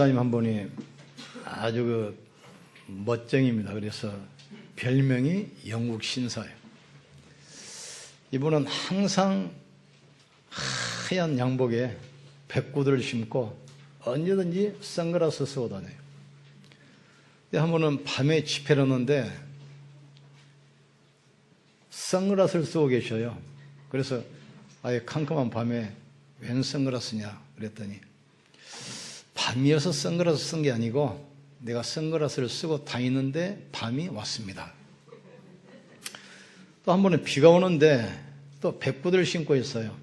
목사님 한 분이 아주 그 멋쟁입니다. 그래서 별명이 영국 신사예요. 이분은 항상 하얀 양복에 백구들을 신고 언제든지 선글라스 쓰고 다녀요. 한 번은 밤에 집회를 하는데 선글라스를 쓰고 계셔요. 그래서 아예 캄캄한 밤에 웬 선글라스냐 그랬더니 밤이어서 선글라스 쓴 게 아니고 내가 선글라스를 쓰고 다니는데 밤이 왔습니다. 또 한 번은 비가 오는데 또 백구들을 신고 있어요.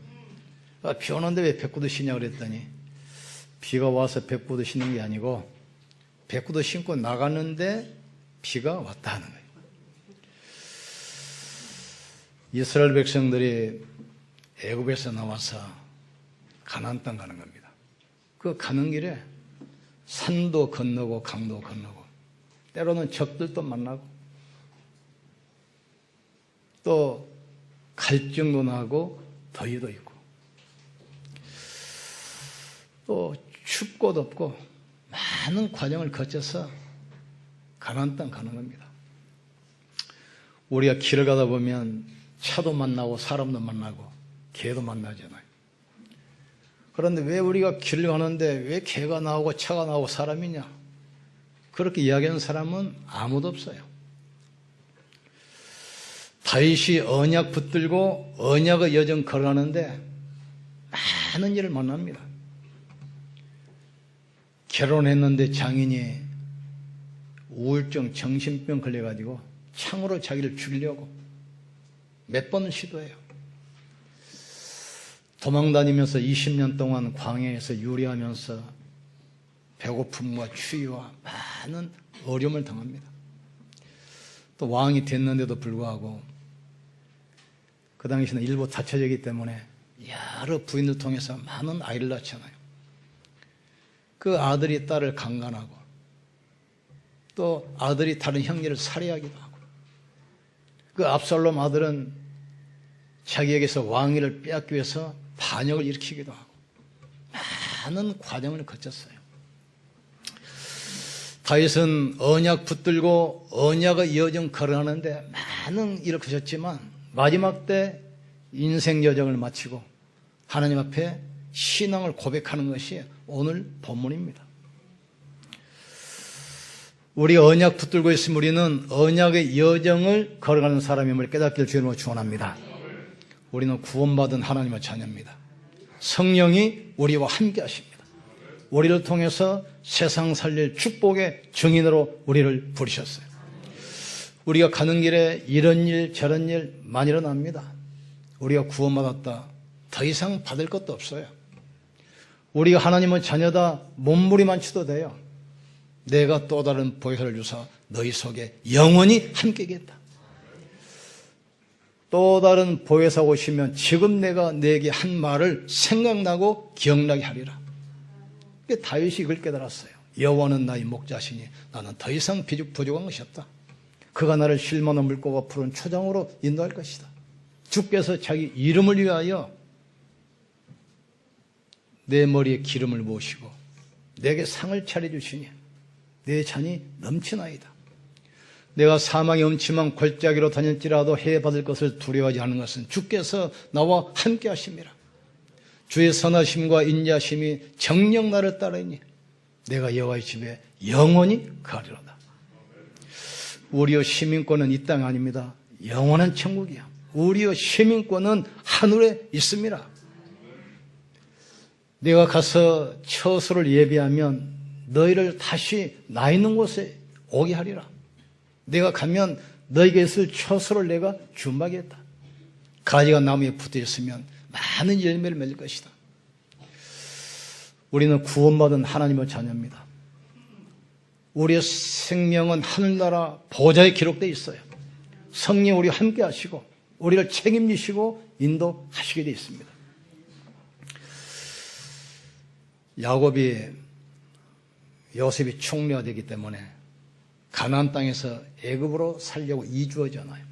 아, 비 오는데 왜 백구도 신냐 그랬더니 비가 와서 백구도 신는 게 아니고 백구도 신고 나갔는데 비가 왔다 하는 거예요. 이스라엘 백성들이 애굽에서 나와서 가나안 땅 가는 겁니다. 그 가는 길에 산도 건너고 강도 건너고 때로는 적들도 만나고 또 갈증도 나고 더위도 있고 또 춥고 덥고 많은 과정을 거쳐서 가나안 땅 가는 겁니다. 우리가 길을 가다 보면 차도 만나고 사람도 만나고 개도 만나잖아요. 그런데 왜 우리가 길을 가는데 왜 개가 나오고 차가 나오고 사람이냐? 그렇게 이야기하는 사람은 아무도 없어요. 다윗이 언약 붙들고 언약의 여정 걸어가는데 많은 일을 만납니다. 결혼했는데 장인이 우울증, 정신병 걸려가지고 창으로 자기를 죽이려고 몇 번을 시도해요. 도망다니면서 20년 동안 광야에서 유리하면서 배고픔과 추위와 많은 어려움을 당합니다. 또 왕이 됐는데도 불구하고 그 당시에는 일부 다처제이기 때문에 여러 부인을 통해서 많은 아이를 낳잖아요. 그 아들이 딸을 강간하고 또 아들이 다른 형제를 살해하기도 하고 그 압살롬 아들은 자기에게서 왕위를 빼앗기 위해서 반역을 일으키기도 하고 많은 과정을 거쳤어요. 다윗은 언약 붙들고 언약의 여정 걸어가는데 많은 일을 거쳤지만 마지막 때 인생 여정을 마치고 하나님 앞에 신앙을 고백하는 것이 오늘 본문입니다. 우리 언약 붙들고 있으면 우리는 언약의 여정을 걸어가는 사람임을 깨닫기를 주님으로 축원합니다. 우리는 구원받은 하나님의 자녀입니다. 성령이 우리와 함께 하십니다. 우리를 통해서 세상 살릴 축복의 증인으로 우리를 부르셨어요. 우리가 가는 길에 이런 일 저런 일 많이 일어납니다. 우리가 구원받았다. 더 이상 받을 것도 없어요. 우리가 하나님의 자녀다 몸부림만 치도 돼요. 내가 또 다른 보혜사를 주사 너희 속에 영원히 함께겠다. 또 다른 보혜사 오시면 지금 내가 내게 한 말을 생각나고 기억나게 하리라. 다윗이 이걸 깨달았어요. 여호와는 나의 목자시니 나는 더 이상 비죽 부족한 것이 없다. 그가 나를 실만한 물고가 푸른 초장으로 인도할 것이다. 주께서 자기 이름을 위하여 내 머리에 기름을 부으시고 내게 상을 차려주시니 내 잔이 넘치나이다. 내가 사망의 음침한 골짜기로 다녔지라도 해해 받을 것을 두려워하지 않는 것은 주께서 나와 함께 하심이라. 주의 선하심과 인자심이 정령 나를 따르니 내가 여호와의 집에 영원히 가리로다. 우리의 시민권은 이 땅 아닙니다. 영원한 천국이야. 우리의 시민권은 하늘에 있습니다. 내가 가서 처소를 예비하면 너희를 다시 나 있는 곳에 오게 하리라. 내가 가면 너에게 있을 처소를 내가 준비하겠다. 가지가 나무에 붙어 있으면 많은 열매를 맺을 것이다. 우리는 구원받은 하나님의 자녀입니다. 우리의 생명은 하늘나라 보좌에 기록되어 있어요. 성령 우리와 함께 하시고 우리를 책임지시고 인도하시게 되어 있습니다. 야곱이 요셉이 총리가 되기 때문에 가나안 땅에서 애굽으로 살려고 이주하잖아요.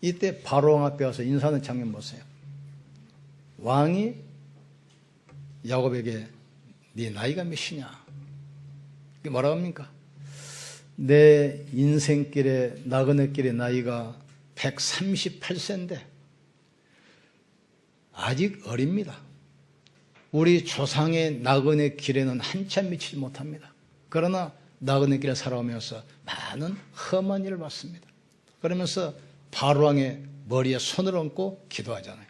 이때 바로 왕 앞에 와서 인사하는 장면 보세요. 왕이 야곱에게 네 나이가 몇이냐? 이게 뭐라 합니까? 내 인생길의 나그네길의 나이가 138세인데 아직 어립니다. 우리 조상의 나그네 길에는 한참 미치지 못합니다. 그러나 나그네 길에 살아오면서 많은 험한 일을 봤습니다. 그러면서 바로왕의 머리에 손을 얹고 기도하잖아요.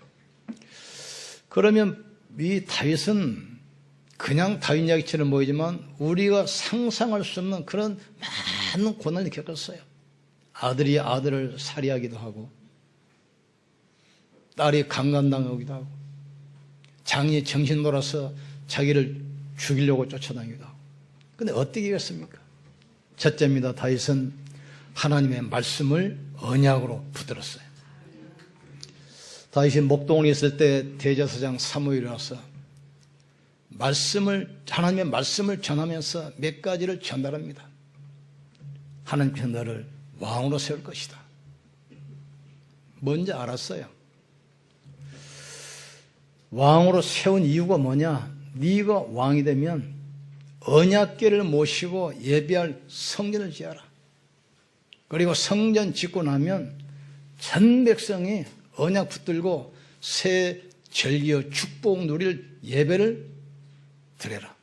그러면 이 다윗은 그냥 다윗 이야기처럼 보이지만 우리가 상상할 수 없는 그런 많은 고난을 겪었어요. 아들이 아들을 살해하기도 하고 딸이 강간당하기도 하고 장이 정신 돌아서 자기를 죽이려고 쫓아다니기도 하고 근데 어떻게 이겼습니까? 첫째입니다. 다윗은 하나님의 말씀을 언약으로 붙들었어요. 다윗이 목동에 있을 때 대제사장 사무엘이 와서 말씀을 하나님의 말씀을 전하면서 몇 가지를 전달합니다. 하나님께서 너를 왕으로 세울 것이다. 뭔지 알았어요. 왕으로 세운 이유가 뭐냐? 네가 왕이 되면 언약궤를 모시고 예배할 성전을 지어라. 그리고 성전 짓고 나면 전 백성이 언약 붙들고 새 절기의 축복 누릴 예배를 드려라.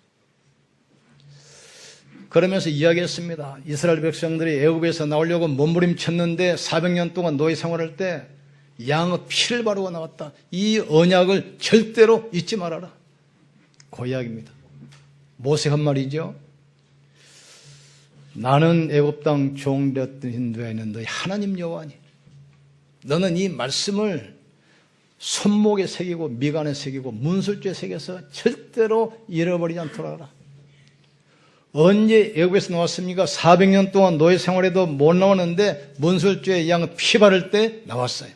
그러면서 이야기했습니다. 이스라엘 백성들이 애굽에서 나오려고 몸부림쳤는데 400년 동안 노예 생활할 때 양의 피를 바르고 나왔다. 이 언약을 절대로 잊지 말아라. 그 이야기입니다. 모세 한 말이죠. 나는 애굽 땅 종되었던 인도에는 너희 하나님 여호와니 너는 이 말씀을 손목에 새기고 미간에 새기고 문술주에 새겨서 절대로 잃어버리지 않도록 하라. 언제 애굽에서 나왔습니까? 400년 동안 노예 생활에도 못 나왔는데 문술주에 양 피 바를 때 나왔어요.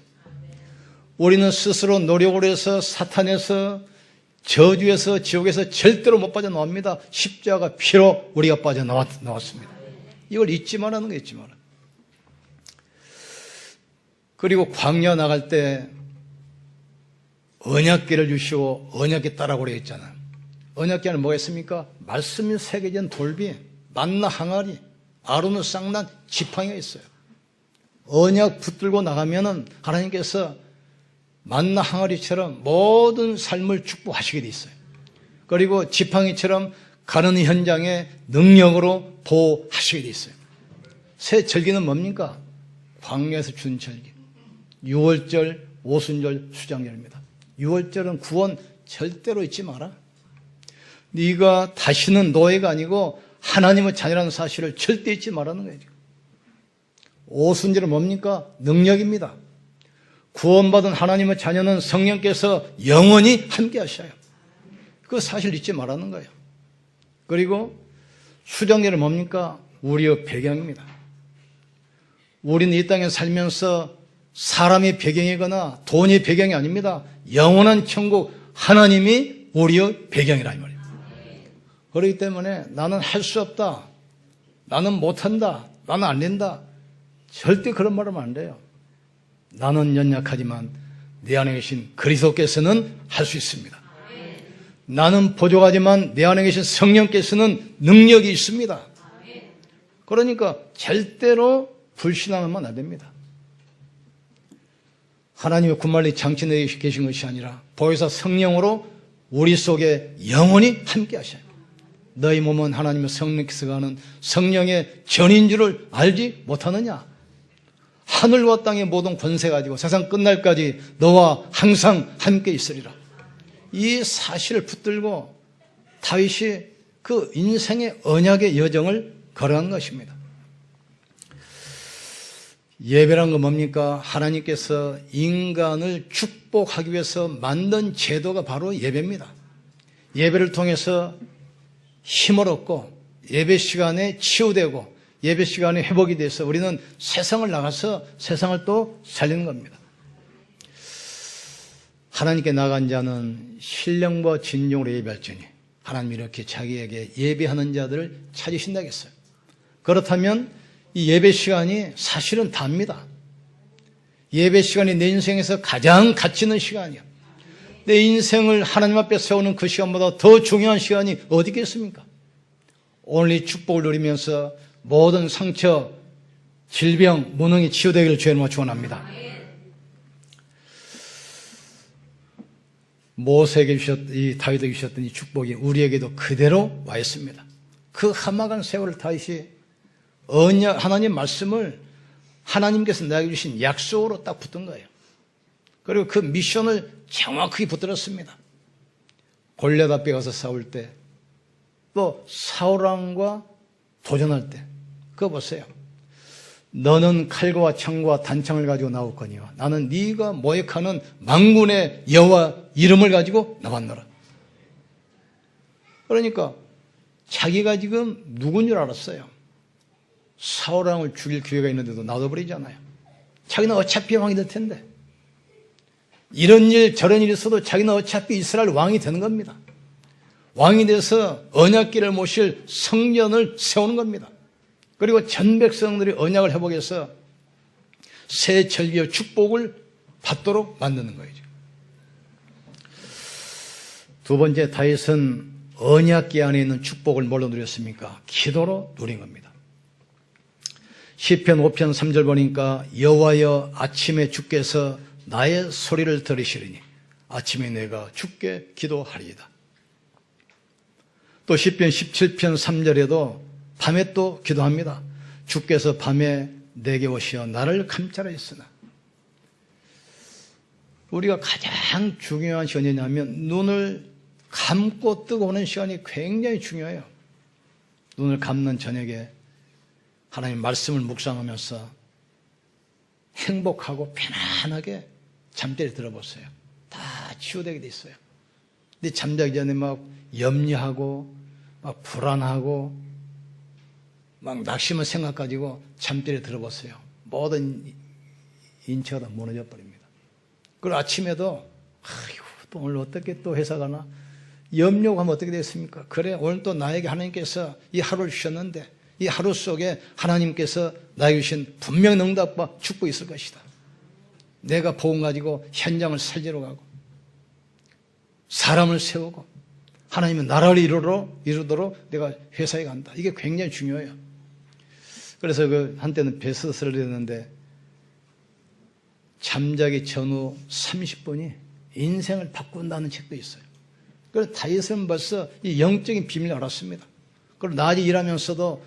우리는 스스로 노력을 해서 사탄에서 저주에서 지옥에서 절대로 못 빠져나옵니다. 십자가 피로 우리가 빠져나왔, 나왔습니다. 이걸 잊지 말라는 거 잊지 마라. 그리고 광야 나갈 때 언약계를 주시고 언약계 따라고 그랬잖아요. 언약계는 뭐겠습니까? 말씀이 새겨진 돌비, 만나 항아리, 아론의 쌍난 지팡이가 있어요. 언약 붙들고 나가면은 하나님께서 만나 항아리처럼 모든 삶을 축복하시게 돼 있어요. 그리고 지팡이처럼 가는 현장에 능력으로 보호하시게 돼 있어요. 새 절기는 뭡니까? 광야에서 준 절기. 6월절, 오순절, 수장절입니다. 6월절은 구원 절대로 잊지 마라. 네가 다시는 노예가 아니고 하나님의 자녀라는 사실을 절대 잊지 말라는 거예요. 오순절은 뭡니까? 능력입니다. 구원받은 하나님의 자녀는 성령께서 영원히 함께 하셔요. 그 사실 잊지 말라는 거예요. 그리고 수정절은 뭡니까? 우리의 배경입니다. 우리는 이 땅에 살면서 사람의 배경이거나 돈의 배경이 아닙니다. 영원한 천국 하나님이 우리의 배경이라 이 말이에요. 그렇기 때문에 나는 할 수 없다. 나는 못한다. 나는 안 된다. 절대 그런 말 하면 안 돼요. 나는 연약하지만 내 안에 계신 그리스도께서는 할 수 있습니다. 나는 부족하지만 내 안에 계신 성령께서는 능력이 있습니다. 그러니까 절대로 불신앙하면 안 됩니다. 하나님의 군말리 장치 내에 계신 것이 아니라 보혜사 성령으로 우리 속에 영원히 함께 하셔요. 너희 몸은 하나님의 성령께서 가는 성령의 전인 줄을 알지 못하느냐? 하늘과 땅의 모든 권세 가지고 세상 끝날까지 너와 항상 함께 있으리라. 이 사실을 붙들고 다윗이 그 인생의 언약의 여정을 걸어간 것입니다. 예배란 건 뭡니까? 하나님께서 인간을 축복하기 위해서 만든 제도가 바로 예배입니다. 예배를 통해서 힘을 얻고 예배 시간에 치유되고 예배 시간에 회복이 돼서 우리는 세상을 나가서 세상을 또 살리는 겁니다. 하나님께 나간 자는 신령과 진정으로 예배할지니 하나님 이렇게 자기에게 예배하는 자들을 찾으신다겠어요. 그렇다면 이 예배 시간이 사실은 답니다. 예배 시간이 내 인생에서 가장 가치 있는 시간이야. 내 인생을 하나님 앞에 세우는 그 시간보다 더 중요한 시간이 어디 있겠습니까? 오늘 이 축복을 누리면서 모든 상처, 질병, 무능이 치유되기를 주의로 축원합니다. 모세에게 주셨, 이 다윗에게 주셨던 이 축복이 우리에게도 그대로 와 있습니다. 그 험악한 세월을 다윗이 언약, 하나님 말씀을 하나님께서 내게 주신 약속으로 딱 붙은 거예요. 그리고 그 미션을 정확하게 붙들었습니다. 골리앗 앞에 가서 싸울 때, 또 사울 왕과 도전할 때, 그거 보세요. 너는 칼과 창과 단창을 가지고 나올거니와 나는 네가 모욕하는 망군의 여호와 이름을 가지고 나왔노라. 그러니까 자기가 지금 누군 줄 알았어요. 사울왕을 죽일 기회가 있는데도 놔둬버리잖아요. 자기는 어차피 왕이 될 텐데. 이런 일 저런 일이 있어도 자기는 어차피 이스라엘 왕이 되는 겁니다. 왕이 돼서 언약기를 모실 성전을 세우는 겁니다. 그리고 전 백성들이 언약을 회복해서 새 절기의 축복을 받도록 만드는 거예요. 두 번째 다윗은 언약기 안에 있는 축복을 뭘로 누렸습니까? 기도로 누린 겁니다. 시편 5편 3절 보니까 여호와여 아침에 주께서 나의 소리를 들으시리니 아침에 내가 주께 기도하리이다. 또 시편 17편 3절에도 밤에 또 기도합니다. 주께서 밤에 내게 오시어 나를 감찰하 였으나 우리가 가장 중요한 시간이냐면 눈을 감고 뜨고 오는 시간이 굉장히 중요해요. 눈을 감는 저녁에 하나님 말씀을 묵상하면서 행복하고 편안하게 잠자리 들어보세요. 다 치유되게 돼 있어요. 근데 잠자기 전에 막 염려하고 막 불안하고 막 낙심을 생각 가지고 잠자리 들어보세요. 모든 인체가 다 무너져 버립니다. 그리고 아침에도 아이고 또 오늘 어떻게 또 회사 가나 염려가 하면 어떻게 됐습니까? 그래 오늘 또 나에게 하나님께서 이 하루를 주셨는데 이 하루 속에 하나님께서 나에게 주신 분명 응답과 축복이 있을 것이다. 내가 복음 가지고 현장을 살리러 가고 사람을 세우고 하나님의 나라를 이루도록, 이루도록 내가 회사에 간다. 이게 굉장히 중요해요. 그래서 그 한때는 베스트셀러를 했는데 잠자기 전후 30분이 인생을 바꾼다는 책도 있어요. 그래서 다윗은 벌써 이 영적인 비밀을 알았습니다. 그리고 낮에 일하면서도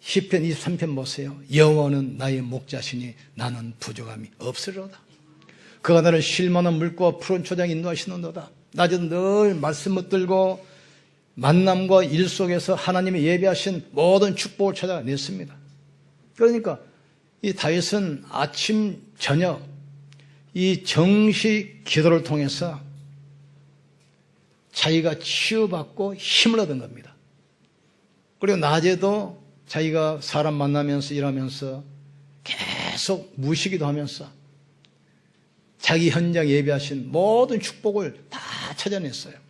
시편 23편 보세요. 여호와는 나의 목자시니 나는 부족함이 없으리로다. 그가 나를 쉴만한 물과 푸른 초장 인도하시는도다. 낮에도 늘 말씀 붙들고 만남과 일 속에서 하나님의 예배하신 모든 축복을 찾아냈습니다. 그러니까 이 다윗은 아침 저녁 이 정식 기도를 통해서 자기가 치유받고 힘을 얻은 겁니다. 그리고 낮에도 자기가 사람 만나면서 일하면서 계속 무시기도 하면서 자기 현장 예배하신 모든 축복을 다 찾아냈어요.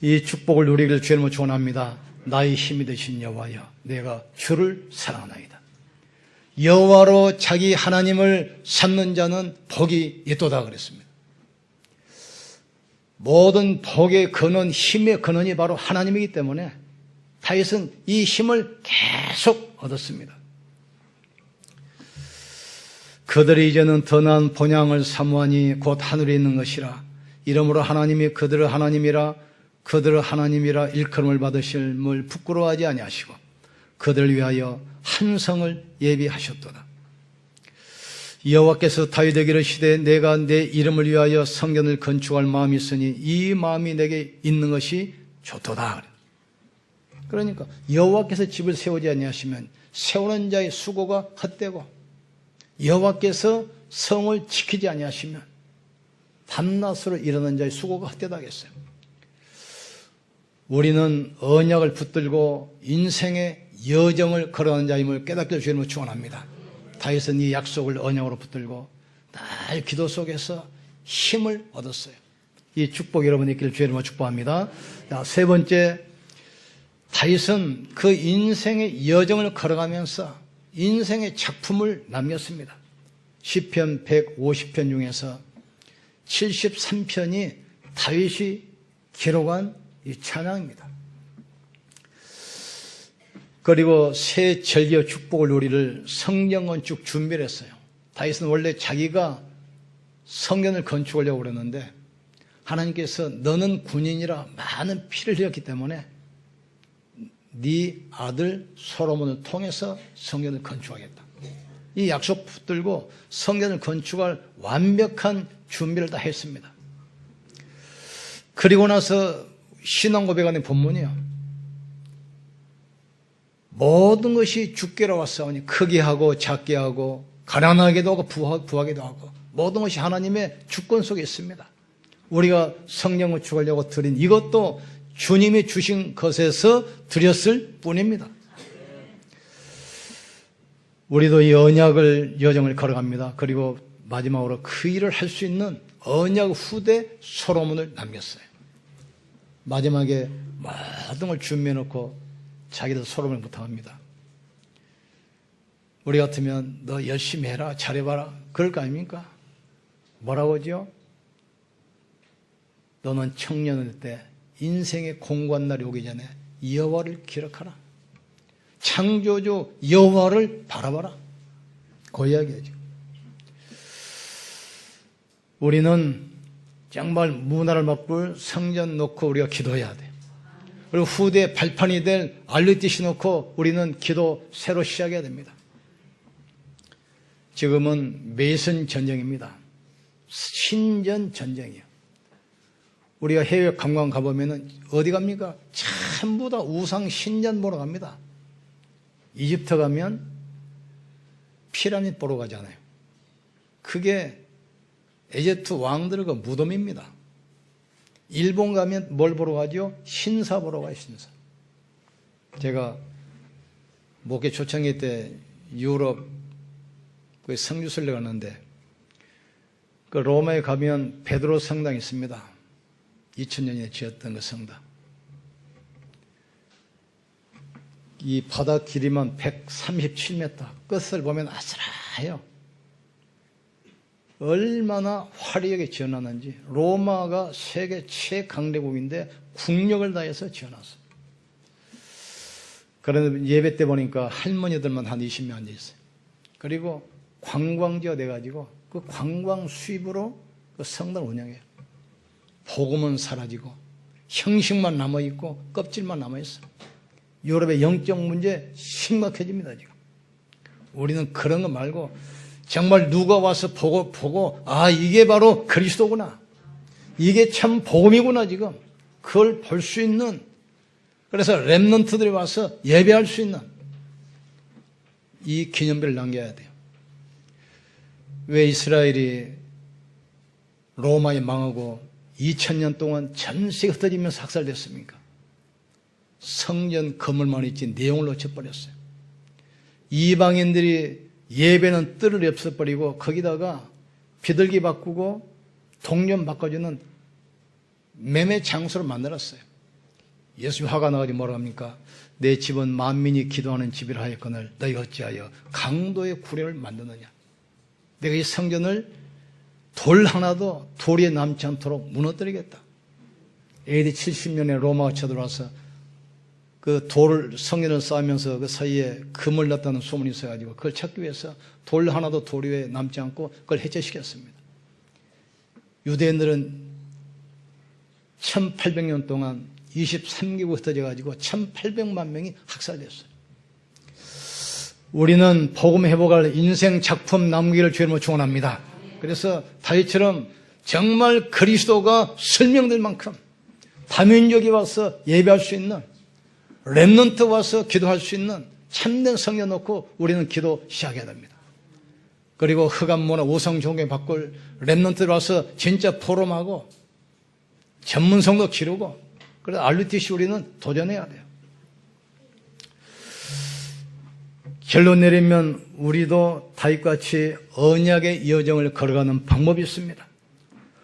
이 축복을 누리기를 주님을 축원합니다. 나의 힘이 되신 여호와여, 내가 주를 사랑하나이다. 여호와로 자기 하나님을 삼는 자는 복이 있도다 그랬습니다. 모든 복의 근원, 힘의 근원이 바로 하나님이기 때문에 다윗은 이 힘을 계속 얻었습니다. 그들이 이제는 더 나은 본향을 사모하니 곧 하늘에 있는 것이라. 이러므로 하나님이 그들을 하나님이라 그들을 하나님이라 일컬음을 받으실물 부끄러워하지 아니하시고 그들을 위하여 한 성을 예비하셨도다. 여호와께서 다윗에게 시대 내가 내 이름을 위하여 성전을 건축할 마음이 있으니 이 마음이 내게 있는 것이 좋도다. 그러니까 여호와께서 집을 세우지 아니하시면 세우는 자의 수고가 헛되고 여호와께서 성을 지키지 아니하시면 밤낮으로 일어난 자의 수고가 헛되다겠어요. 우리는 언약을 붙들고 인생의 여정을 걸어가는 자임을 깨닫게 주님을 축원합니다. 다윗은 이 약속을 언약으로 붙들고 날 기도 속에서 힘을 얻었어요. 이 축복 여러분 있기를 주님을 축복합니다. 자, 세 번째 다윗은 그 인생의 여정을 걸어가면서 인생의 작품을 남겼습니다. 시편 150편 중에서 73편이 다윗이 기록한 이 찬양입니다. 그리고 새 절기의 축복을 누리를 성전 건축 준비를 했어요. 다윗은 원래 자기가 성전을 건축하려고 그랬는데 하나님께서 너는 군인이라 많은 피를 흘렸기 때문에 네 아들 소로몬을 통해서 성전을 건축하겠다. 이 약속 붙들고 성전을 건축할 완벽한 준비를 다 했습니다. 그리고 나서 신앙 고백하는 본문이요. 모든 것이 주께로 왔사오니 크게 하고 작게 하고 가난하게도 하고 부하, 부하게도 하고 모든 것이 하나님의 주권 속에 있습니다. 우리가 성령을 주려고 드린 이것도 주님이 주신 것에서 드렸을 뿐입니다. 우리도 이 언약을 여정을 걸어갑니다. 그리고 마지막으로 그 일을 할 수 있는 언약 후대 소로문을 남겼어요. 마지막에 모든 걸 준비해 놓고 자기들 소로문을 부탁합니다. 우리 같으면 너 열심히 해라, 잘해봐라. 그럴 거 아닙니까? 뭐라고 하죠? 너는 청년일 때 인생의 공고한 날이 오기 전에 여호와를 기억하라. 창조주 여호와를 바라봐라. 그 이야기죠. 우리는 정말 문화를 바꿀 성전 놓고 우리가 기도해야 돼. 그리고 후대 발판이 될 알루티시 놓고 우리는 기도 새로 시작해야 됩니다. 지금은 매선 전쟁입니다. 신전 전쟁이에요. 우리가 해외 관광 가보면은 어디 갑니까? 전부 다 우상 신전 보러 갑니다. 이집트 가면 피라밋 보러 가잖아요. 그게 에제트 왕들의 무덤입니다. 일본 가면 뭘 보러 가죠? 신사 보러 가요, 신사. 제가 목회 초창기 때 유럽 그 성주설례 갔는데 그 로마에 가면 베드로 성당 있습니다. 2000년에 지었던 그 성당. 이 바닥 길이만 137m, 끝을 보면 아슬아해요. 얼마나 화려하게 지어놨는지 로마가 세계 최강대국인데 국력을 다해서 지어놨어요. 그런데 예배 때 보니까 할머니들만 한 20명 앉아있어요. 그리고 관광지가 돼가지고 그 관광 수입으로 그 성당을 운영해요. 복음은 사라지고 형식만 남아있고 껍질만 남아있어요. 유럽의 영적 문제 심각해집니다, 지금. 우리는 그런 거 말고 정말 누가 와서 보고, 보고, 아, 이게 바로 그리스도구나. 이게 참 복음이구나, 지금. 그걸 볼 수 있는, 그래서 랩런트들이 와서 예배할 수 있는 이 기념비를 남겨야 돼요. 왜 이스라엘이 로마에 망하고 2000년 동안 전 세계 흩어지면서 학살됐습니까? 성전 건물만 있지 내용을 놓쳐버렸어요. 이방인들이 예배는 뜰을 없애버리고 거기다가 비둘기 바꾸고 동전 바꿔주는 매매 장소를 만들었어요. 예수님 화가 나가지고 뭐라 합니까? 내 집은 만민이 기도하는 집이라 하였거늘 너희 어찌하여 강도의 구례를 만드느냐? 내가 이 성전을 돌 하나도 돌에 남지 않도록 무너뜨리겠다. AD 70년에 로마가 쳐들어와서 그 돌을 성전을 쌓으면서 그 사이에 금을 넣었다는 소문이 있어가지고 그걸 찾기 위해서 돌 하나도 돌 위에 남지 않고 그걸 해체시켰습니다. 유대인들은 1800년 동안 23개국 흩어져가지고 1800만 명이 학살됐어요. 우리는 복음 회복할 인생 작품 남기를 주님으로 축원합니다. 그래서 다윗처럼 정말 그리스도가 설명될 만큼 다민족이 와서 예배할 수 있는 랩런트 와서 기도할 수 있는 참된 성경 놓고 우리는 기도 시작해야 됩니다. 그리고 흑암 문화 우성 종교 바꿀 랩런트 와서 진짜 포럼하고 전문 성도 기르고 그래서 알루티시 우리는 도전해야 돼요. 결론 내리면 우리도 다윗같이 언약의 여정을 걸어가는 방법이 있습니다.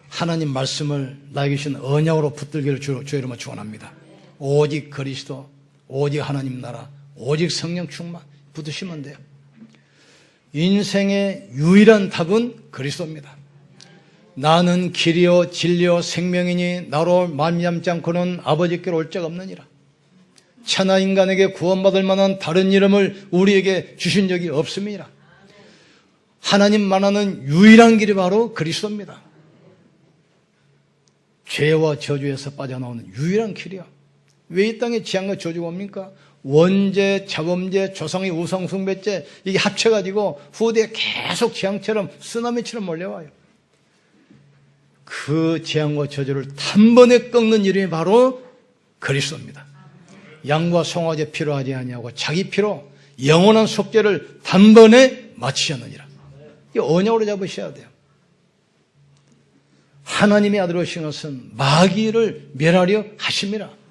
하나님 말씀을 나에게 주신 언약으로 붙들기를 주, 주 이름으로 축원합니다. 오직 그리스도, 오직 하나님 나라, 오직 성령 충만 붙으시면 돼요. 인생의 유일한 답은 그리스도입니다. 나는 길이요 진리요 생명이니 나로 말미암지 않고는 아버지께로 올 자가 없느니라. 천하 인간에게 구원받을 만한 다른 이름을 우리에게 주신 적이 없습니다. 하나님만하는 유일한 길이 바로 그리스도입니다. 죄와 저주에서 빠져나오는 유일한 길이야. 왜 이 땅에 지향과 옵니까? 원죄, 자범죄, 조상의 우상숭배죄 이게 합쳐가지고 후대에 계속 재앙처럼 쓰나미처럼 몰려와요. 그 재앙과 저주를 단번에 꺾는 이름이 바로 그리스도입니다. 양과 송아지 필요하지 아니하고 자기 피로 영원한 속죄를 단번에 마치셨느니라. 이 언약으로 잡으셔야 돼요. 하나님의 아들 오신 것은 마귀를 멸하려 하심이라.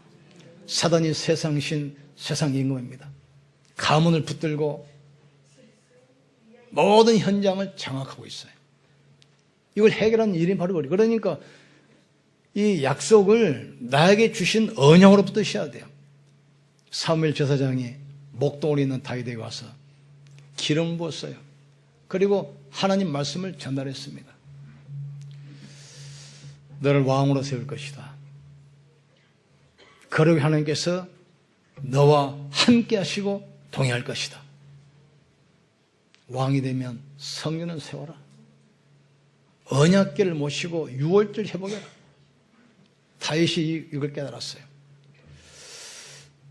사단이 세상신, 세상 임금입니다. 가문을 붙들고 모든 현장을 장악하고 있어요. 이걸 해결하는 일이 바로 그래. 그러니까 이 약속을 나에게 주신 언약으로 붙으셔야 돼요. 사무엘 제사장이 목동으로 있는 다윗에게 와서 기름 부었어요. 그리고 하나님 말씀을 전달했습니다. 너를 왕으로 세울 것이다. 그러고 하나님께서 너와 함께 하시고 동행할 것이다. 왕이 되면 성년은 세워라. 언약계를 모시고 유월절 해보게라. 다윗이 이걸 깨달았어요.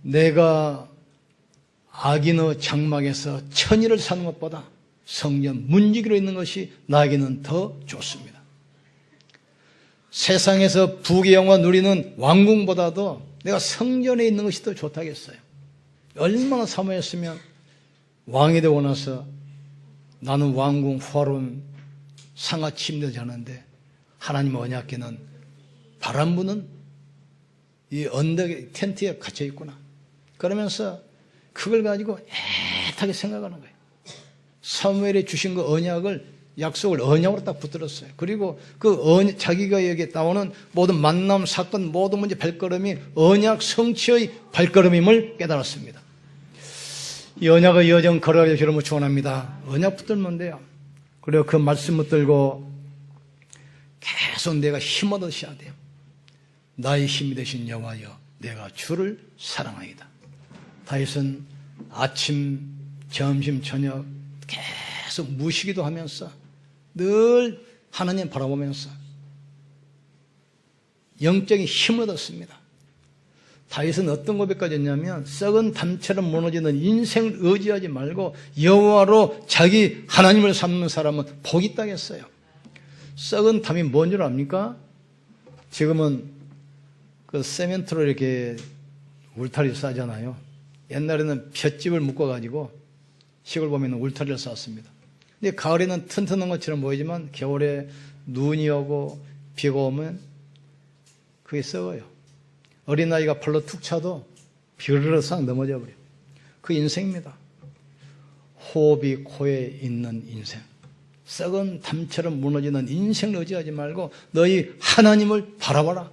내가 악인의 장막에서 천일을 사는 것보다 성전 문지기로 있는 것이 나에게는 더 좋습니다. 세상에서 부귀영화 누리는 왕궁보다도 내가 성전에 있는 것이 더 좋다겠어요. 얼마나 사모했으면 왕이 되고 나서 나는 왕궁 후아론 상하 침대 자는데 하나님 언약계는 바람 부는 이 언덕에 텐트에 갇혀 있구나. 그러면서 그걸 가지고 애타게 생각하는 거예요. 사무엘이 주신 그 언약을 약속을 언약으로 딱 붙들었어요. 그리고 그 언, 자기가 여기에 나오는 모든 만남, 사건, 모든 문제 발걸음이 언약 성취의 발걸음임을 깨달았습니다. 이 언약의 여정 걸어가기를 여러분 축원합니다. 언약 붙들면 돼요. 그리고 그 말씀 붙들고 계속 내가 힘 얻으셔야 돼요. 나의 힘이 되신 여호와여, 내가 주를 사랑하이다. 다윗은 아침, 점심, 저녁 계속 무시기도 하면서 늘 하나님 바라보면서 영적인 힘을 얻었습니다. 다윗은 어떤 고백까지 했냐면 썩은 담처럼 무너지는 인생을 의지하지 말고 여호와로 자기 하나님을 삼는 사람은 복이 있다겠어요. 썩은 담이 뭔 줄 압니까? 지금은 그 세멘트로 이렇게 울타리 싸잖아요. 옛날에는 볏집을 묶어가지고 시골 보면 울타리를 쌓았습니다. 근데 가을에는 튼튼한 것처럼 보이지만 겨울에 눈이 오고 비가 오면 그게 썩어요. 어린아이가 발로 툭 차도 비르르 싹 넘어져 버려요. 그 인생입니다. 호흡이 코에 있는 인생. 썩은 담처럼 무너지는 인생을 의지하지 말고 너희 하나님을 바라봐라.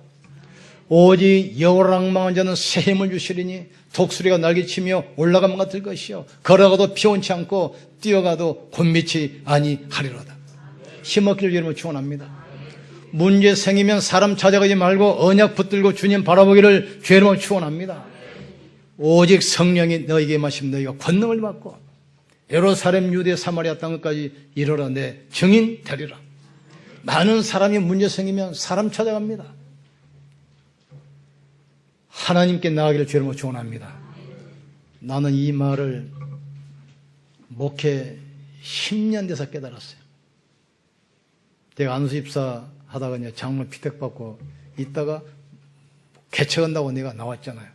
오직 여호와를 망한 자는 새 힘을 주시리니 독수리가 날개치며 올라가면 같을 것이요 걸어가도 피원치 않고 뛰어가도 곤미치 아니하리로다. 힘없기를 여러분 축원합니다. 문제 생기면 사람 찾아가지 말고 언약 붙들고 주님 바라보기를 죄로 축원합니다. 오직 성령이 너에게 마시면 너희가 권능을 받고 예루살렘 유대 사마리아 땅까지 이르러 내 증인 되리라. 많은 사람이 문제 생기면 사람 찾아갑니다. 하나님께 나가기를 죄로 축원합니다. 나는 이 말을 목회 10년 돼서 깨달았어요. 제가 안수 입사 하다가 이제 장로 피택받고 있다가 개척한다고 내가 나왔잖아요.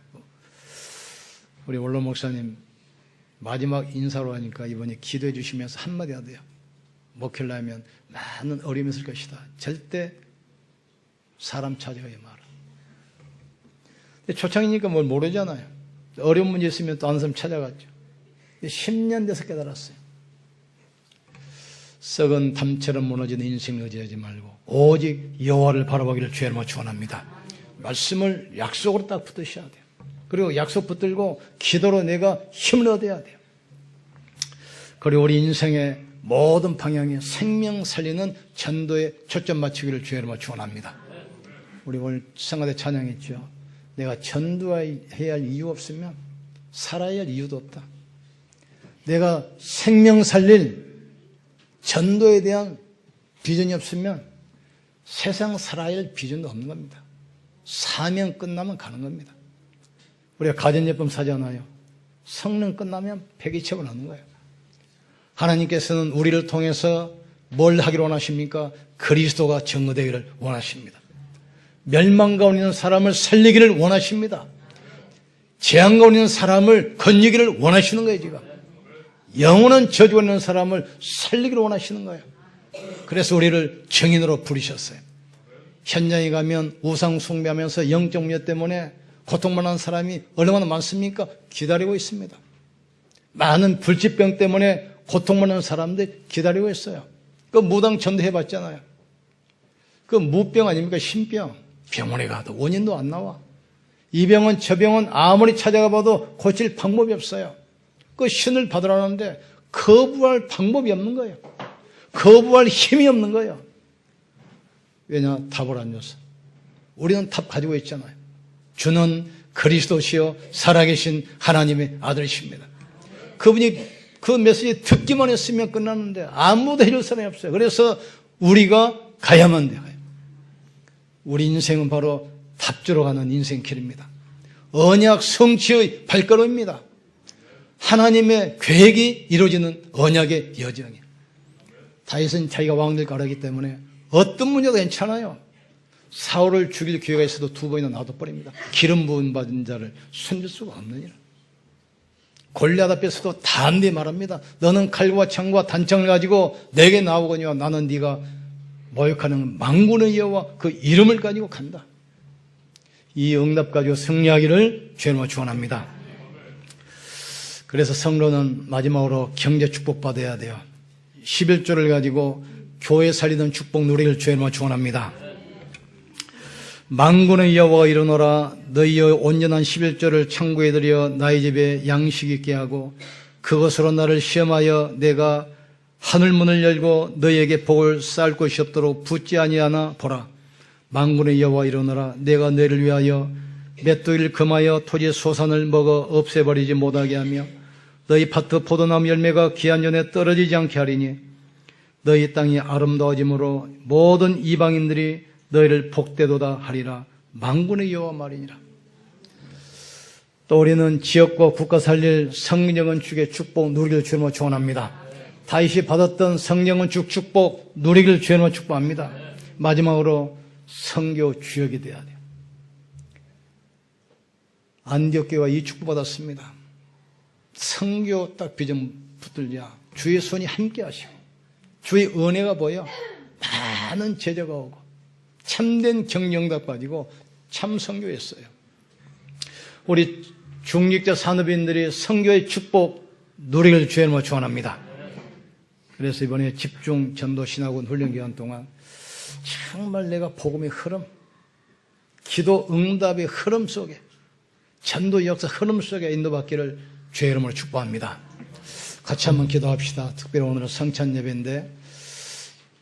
우리 원로 목사님 마지막 인사로 하니까 이번에 기도해 주시면서 한마디 하대요. 목회를 하면 많은 어려움이 있을 것이다. 절대 사람 찾아가지 마라. 초창이니까 뭘 모르잖아요. 어려운 문제 있으면 또 사람 찾아갔죠. 10년 돼서 깨달았어요. 썩은 담처럼 무너지는 인생을 의지하지 말고 오직 여호와를 바라보기를 주의로 축원합니다. 말씀을 약속으로 딱 붙으셔야 돼요. 그리고 약속 붙들고 기도로 내가 힘을 얻어야 돼요. 그리고 우리 인생의 모든 방향에 생명 살리는 전도에 초점 맞추기를 주의로 축원합니다. 우리 오늘 성가대 찬양했죠. 내가 전도해야 할 이유 없으면 살아야 할 이유도 없다. 내가 생명 살릴 전도에 대한 비전이 없으면 세상 살아야 할 비전도 없는 겁니다. 사명 끝나면 가는 겁니다. 우리가 가전제품 사잖아요. 성능 끝나면 폐기처분 하는 거예요. 하나님께서는 우리를 통해서 뭘 하기를 원하십니까? 그리스도가 증거되기를 원하십니다. 멸망 가운데 있는 사람을 살리기를 원하십니다. 재앙 가운데 있는 사람을 건지기를 원하시는 거예요, 지금. 영원한 저주가 있는 사람을 살리기를 원하시는 거예요. 그래서 우리를 증인으로 부르셨어요. 현장에 가면 우상 숭배하면서 영적 문제 때문에 고통받는 사람이 얼마나 많습니까? 기다리고 있습니다. 많은 불치병 때문에 고통받는 사람들 기다리고 있어요. 그 무당 전도해 봤잖아요. 그 무병 아닙니까? 신병. 병원에 가도 원인도 안 나와. 이 병은 저 병은 아무리 찾아가 봐도 고칠 방법이 없어요. 그 신을 받으라는데 거부할 방법이 없는 거예요. 거부할 힘이 없는 거예요. 왜냐? 답을 안 줘서. 우리는 답 가지고 있잖아요. 주는 그리스도시요 살아계신 하나님의 아들이십니다. 그분이 그 메시지 듣기만 했으면 끝났는데 아무도 해줄 사람이 없어요. 그래서 우리가 가야만 돼요. 우리 인생은 바로 답주로 가는 인생길입니다. 언약 성취의 발걸음입니다. 하나님의 계획이 이루어지는 언약의 여정이에요. 다윗은 자기가 왕들 가르기 때문에 어떤 문제도 괜찮아요. 사울을 죽일 기회가 있어도 두 번이나 놔둬버립니다. 기름 부은 받은 자를 숨길 수가 없느니라. 골리앗 앞에서도 단디 말합니다. 너는 칼과 창과 단창을 가지고 내게 나오거니와 나는 네가 모욕하는 망군의 여호와 그 이름을 가지고 간다. 이 응답 가지고 승리하기를 주님으로 축원합니다. 그래서 성로는 마지막으로 경제 축복 받아야 돼요. 11조를 가지고 교회 살리는 축복 누리를 주님으로 축원합니다. 망군의 여호와가 이르노라 너희의 온전한 11조를 창고에 들여 나의 집에 양식 있게 하고 그것으로 나를 시험하여 내가 하늘 문을 열고 너희에게 복을 쌓을 것이 없도록 붙지 아니하나 보라. 망군의 여호와 이르노라 내가 너희를 위하여 맷돌이를 금하여 토지의 소산을 먹어 없애버리지 못하게 하며 너희 밭의 포도나무 열매가 기한 전에 떨어지지 않게 하리니 너희 땅이 아름다워짐으로 모든 이방인들이 너희를 복되도다 하리라. 망군의 여호와 말이니라. 또 우리는 지역과 국가 살릴 성령은 축의 축복 누리길 주님으로 축원합니다. 다윗이 받았던 성령은 축 축복 누리길 주님으로 축복합니다. 마지막으로 성교 주역이 되어야 돼요. 안디옥교가 이 축복 받았습니다. 성교 딱 비전 붙들자 주의 손이 함께 하시고 주의 은혜가 보여 많은 제자가 오고 참된 경영답 가지고 참 성교했어요. 우리 중직자 산업인들이 성교의 축복 누리를 주님으로 축원합니다. 그래서 이번에 집중 전도 신학원 훈련 기간 동안 정말 내가 복음의 흐름, 기도 응답의 흐름 속에 전도 역사 흐름 속에 인도받기를 주의 이름으로 축복합니다. 같이 한번 기도합시다. 특별히 오늘은 성찬 예배인데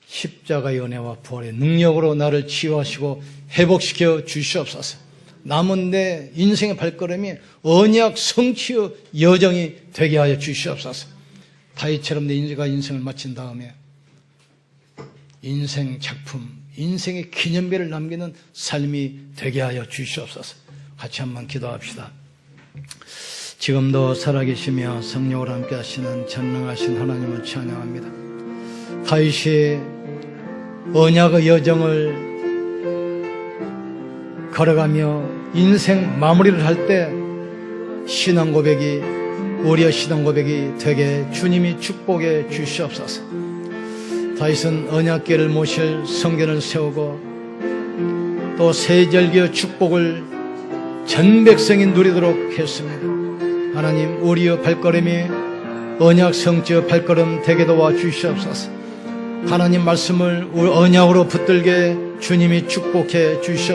십자가의 은혜와 부활의 능력으로 나를 치유하시고 회복시켜 주시옵소서. 남은 내 인생의 발걸음이 언약 성취의 여정이 되게 하여 주시옵소서. 다이처럼 내 인생과 인생을 마친 다음에 인생 작품, 인생의 기념비를 남기는 삶이 되게 하여 주시옵소서. 같이 한번 기도합시다. 지금도 살아계시며 성령으로 함께 하시는 전능하신 하나님을 찬양합니다. 다윗이 언약의 여정을 걸어가며 인생 마무리를 할 때 신앙 고백이 우리의 신앙 고백이 되게 주님이 축복해 주시옵소서. 다윗은 언약계를 모실 성전을 세우고 또 세절기의 축복을 전 백성이 누리도록 했습니다. 하나님 우리의 발걸음이 언약 성취의 발걸음 되게 도와 주시옵소서. 하나님 말씀을 언약으로 붙들게 주님이 축복해 주시옵소서.